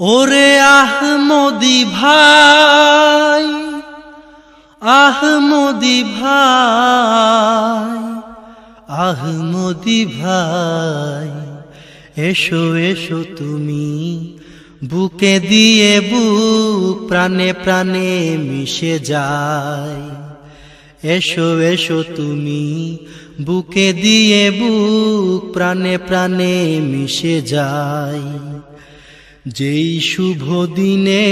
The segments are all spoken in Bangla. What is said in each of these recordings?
ওরে আহমদি ভাই আহমদি ভাই আহমদি ভাই, এসো এসো তুমি বুকে দিয়ে বুক প্রাণে প্রাণে মিশে যায় এসো এসো তুমি বুকে দিয়ে বুক প্রাণে প্রাণে মিশে যায় যেই শুভ দিনে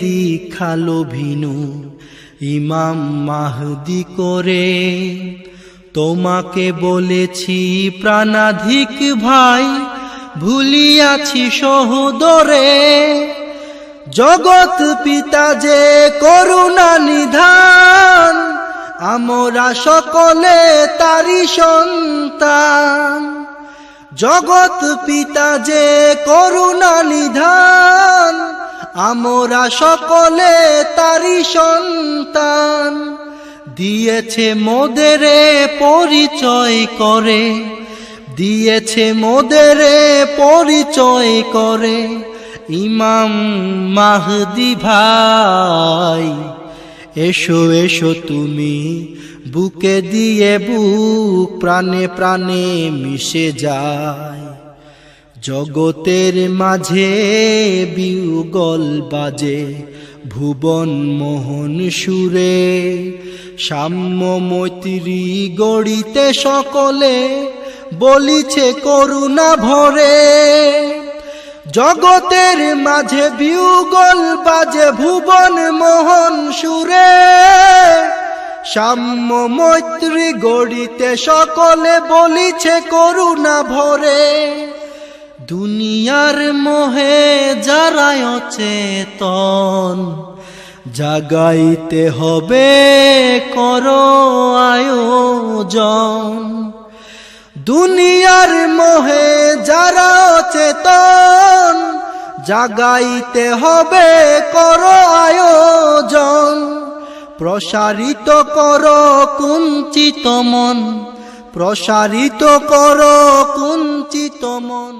দীক্ষালো ভিনু ইমাম মাহদি করে, তোমাকে বলেছি প্রাণাধিক ভাই, ভুলিয়াছি সহোদরে। জগৎ পিতা যে করুণা নিধান, আমরা সকলে তারি সন্তান। জগৎ পিতা যে করুণা নিধান, আমরা সকলে তারি সন্তান। দিয়েছে মোদেরে পরিচয় করে, দিয়েছে মোদেরে পরিচয় করে, ইমাম মাহদি ভাই। এসো এসো তুমি। বুকে দিয়ে বুক প্রাণে প্রাণে মিশে যায়। জগতের মাঝে বিউগল বাজে, ভুবন মোহন সুরে। সাম্য মৈত্রী গড়িতে সকলে বলিছে, করুণা ভরে। জগতের মাঝে বিউগল বাজে ভুবন মোহন সুরে। সাম্য মৈত্রী গড়িতে সকলে বলিছে করুণা ভরে। দুনিয়ার মোহে যারা অচেতন, জাগাইতে হবে কর আয়োজন। দুনিয়ার মোহে যারা চেতন জাগাইতে হবে কর আয়োজন। প্রসারিত কর কুঞ্চিত মন, প্রসারিত কর কুঞ্চিত মন।